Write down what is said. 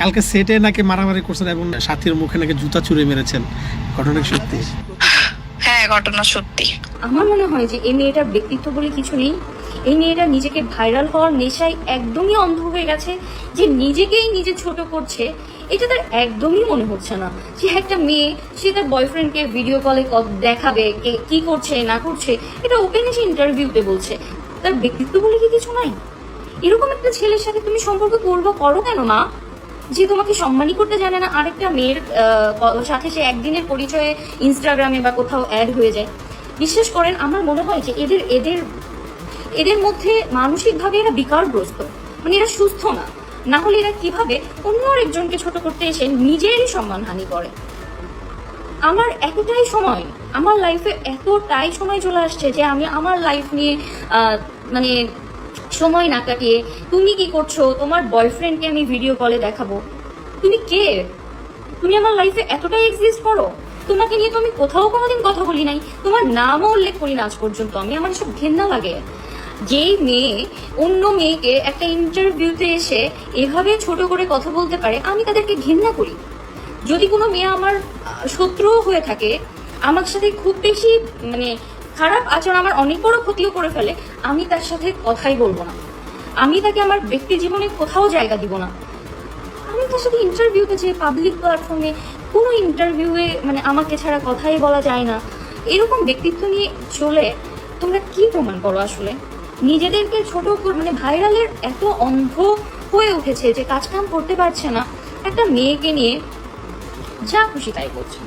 কালকে সেটে নাকি মারামারি করছেন এবং সাথীর মুখে নাকি জুতা চুরে মেরেছেন। ঘটনা সত্যি? হ্যাঁ ঘটনা সত্যি। আমার মনে হয় যে এই মেয়েটার ব্যক্তিত্ব বলে কিছু নেই। এই মেয়েটা নিজেকে ভাইরাল হওয়ার নেশায় একদমই অন্ধ হয়ে গেছে যে নিজেকেই নিজে ছোট করছে। এটা তার একদমই মনে হচ্ছে না যে একটা মেয়ে সে তার বয়ফ্রেন্ডকে ভিডিও কলে দেখাবে কে কি করছে না করছে এটা ওপেন এসে ইন্টারভিউতে বলছে। তার ব্যক্তিত্ব বলে কি কিছু নাই? এরকম একটা ছেলের সাথে তুমি সম্পর্ক করব করো কেন মা? যে তোমাকে সম্মানই করতে জানে না, আরেকটা মেয়ের সাথে সে একদিনের পরিচয়ে ইনস্টাগ্রামে বা কোথাও অ্যাড হয়ে যায়। বিশ্বাস করেন, আমার মনে হয় যে এদের এদের এদের মধ্যে মানসিকভাবে এরা বিকারগ্রস্ত। মানে এরা সুস্থ না। না হলে এরা কীভাবে অন্য আরেকজনকে ছোট করতে এসে নিজেরই সম্মানহানি করে? আমার এতটাই সময়, আমার লাইফে এতটাই সময় চলে আসছে যে আমি আমার লাইফ নিয়ে মানে সময় না কাটিয়ে তুমি কি করছ? তোমার বয়ফ্রেন্ডকে আমি ভিডিও কলে দেখাবো। তুমি কে? তুমি আমার লাইফে এতটাই এক্সিস্ট করো? তোমাকে নিয়ে তো আমি কোথাও কোনোদিন কথা বলি নাই। তোমার নামও উল্লেখ করি না আজ পর্যন্ত। আমি, আমার সব ঘেন্না লাগে। যেই মেয়ে অন্য মেয়েকে একটা ইন্টারভিউতে এসে এভাবে ছোট করে কথা বলতে পারে, আমি তাদেরকে ঘেন্না করি। যদি কোনো মেয়ে আমার শত্রুও হয়ে থাকে, আমার সাথে খুব বেশি মানে খারাপ আচরণ আমার অনেক বড় ক্ষতিও করে ফেলে, আমি তার সাথে কথাই বলব না। আমি তাকে আমার ব্যক্তি জীবনে কোথাও জায়গা দিব না। আমি তার সাথে ইন্টারভিউতে যে পাবলিক প্ল্যাটফর্মে কোনো ইন্টারভিউয়ে মানে আমাকে ছাড়া কথাই বলা যায় না। এরকম ব্যক্তিত্ব নিয়ে চলে তোমরা কি প্রমাণ করো আসলে? নিজেদেরকে ছোট মানে ভাইরালের এত অন্ধ হয়ে উঠেছে যে কাজকাম করতে পারছে না। একটা মেয়েকে নিয়ে যা খুশি তাই করছে।